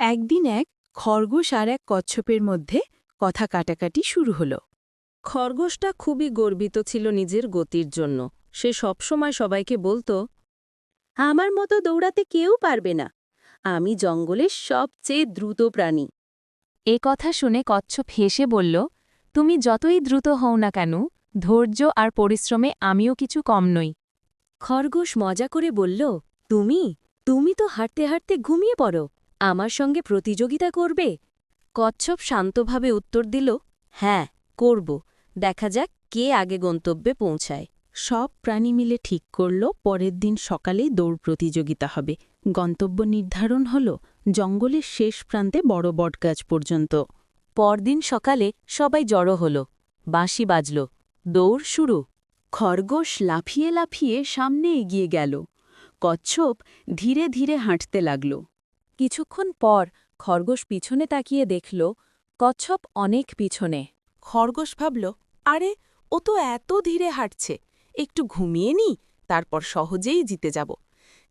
একদিন এক খরগোশ আর এক কচ্ছপের মধ্যে কথা কাটাকাটি শুরু হলো। খরগোশটা খুবই গর্বিত ছিল নিজের গতির জন্য। সে সবসময় সবাইকে বলতো, আমার মতো দৌড়াতে কেউ পারবে না। আমি জঙ্গলের সবচেয়ে দ্রুত প্রাণী। এ কথা শুনে কচ্ছপ হেসে বলল, তুমি যতই দ্রুত হও না কেন, ধৈর্য আর পরিশ্রমে আমিও কিছু কম নই। খরগোশ মজা করে বলল, তুমি তুমি তো হাঁটতে হাঁটতে ঘুমিয়ে পড়ো। আমার সঙ্গে প্রতিযোগিতা করবে? কচ্ছপ শান্তভাবে উত্তর দিল হ্যাঁ করব। দেখা যাক কে আগে গন্তব্যে পৌঁছায়। সব প্রাণী মিলে ঠিক করল পরের দিন সকালেই দৌড় প্রতিযোগিতা হবে। গন্তব্য নির্ধারণ হল জঙ্গলের শেষ প্রান্তে বড় বটগাছ পর্যন্ত। পরদিন সকালে সবাই জড়ো হল বাঁশি বাজল দৌড় শুরু। খরগোশ লাফিয়ে লাফিয়ে সামনে এগিয়ে গেল। কচ্ছপ ধীরে ধীরে হাঁটতে লাগল। কিছুক্ষণ পর খরগোশ পিছনে তাকিয়ে দেখল কচ্ছপ অনেক পিছনে। খরগোশ ভাবল আরে ও তো এত ধীরে হাঁটছে একটু ঘুমিয়ে নি তারপর সহজেই জিতে যাব।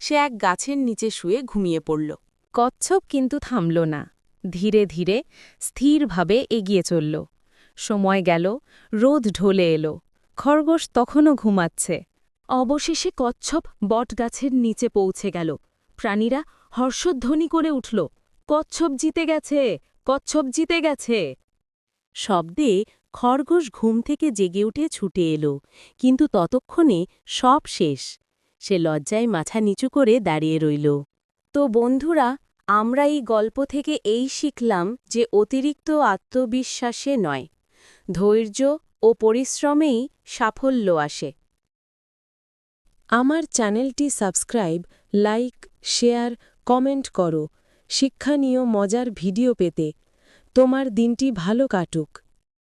সে এক গাছের নিচে শুয়ে ঘুমিয়ে পড়ল। কচ্ছপ কিন্তু থামল না। ধীরে ধীরে স্থিরভাবে এগিয়ে চলল। সময় গেল রোদ ঢলে এলো। খরগোশ তখনও ঘুমাচ্ছে। অবশেষে কচ্ছপ বটগাছের নিচে পৌঁছে গেল। প্রাণীরা হর্ষধ্বনি করে উঠল, কচ্ছপ জিতে গেছে, কচ্ছপ জিতে গেছে। শব্দে খরগোশ ঘুম থেকে জেগে উঠে ছুটে এলো, কিন্তু ততক্ষণে সব শেষ। সে লজ্জায় মাথা নিচু করে দাঁড়িয়ে রইল। তো বন্ধুরা, আমরা এই গল্প থেকে এই শিখলাম যে অতিরিক্ত আত্মবিশ্বাসে নয়, ধৈর্য ও পরিশ্রমেই সাফল্য আসে। আমার চ্যানেলটি সাবস্ক্রাইব, লাইক, শেয়ার কমেন্ট করো। শিক্ষা নিয়েও মজার ভিডিও পেতে। তোমার দিনটি ভালো কাটুক।